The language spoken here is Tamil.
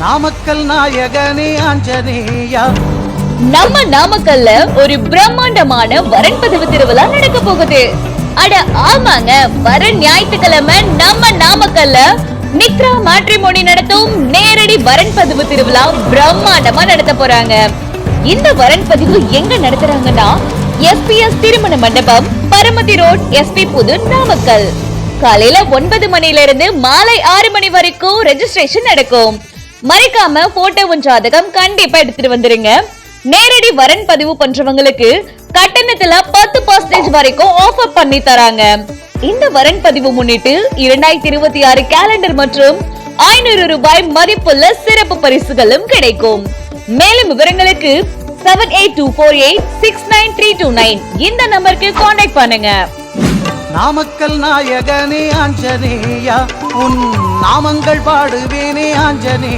நாமக்கல் நாயகனே ஆஞ்சநேயா. நம்ம நாமக்கல்ல ஒரு பிரம்மாண்டமான வரன் பதிவு திருவிழா நடக்க போகுது. அட ஆமாங்க வர ஞாயிற்றுக்கிழமை நம்ம நாமக்கல்ல நிக்ரா மேட்ரிமோனி நடத்தும் நேரடி வரன் பதிவு திருவிழா பிரம்மாண்டமா நடத்த போறாங்க. இந்த வரன் பதிவு எங்க நடத்துறாங்கன்னா எஸ்பிஎஸ் திருமண மண்டபம் பரமதி ரோட் எஸ்பி புது நாமக்கல். காலையில ஒன்பது மணில இருந்து மாலை ஆறு மணி வரைக்கும் ரெஜிஸ்ட்ரேஷன் நடக்கும். மறைக்காம போட்டோவும் ஜாதகம் கண்டிப்பா எடுத்துட்டு வந்துருங்க. நேரடி வரன் பதிவு பண்றவங்களுக்கு கட்டணத்துல பத்து பர்சன்டேஜ் வரைக்கும் ஆஃபர் பண்ணி தராங்க. இந்த வரன் பதிவு முன்னிட்டு இரண்டாயிரத்தி இருபத்தி ஆறு கேலண்டர் மற்றும் ஐநூறு ரூபாய் மதிப்புள்ள சிறப்பு பரிசுகளும் கிடைக்கும். மேலும் விவரங்களுக்கு seven eight two four eight six nine three two nine இந்த நம்பருக்கு காண்டாக்ட் பண்ணுங்க. நாமக்கல் நாயகனே ஆஞ்சனேயா உன் நாமங்கள் பாடுவேனே ஆஞ்சனே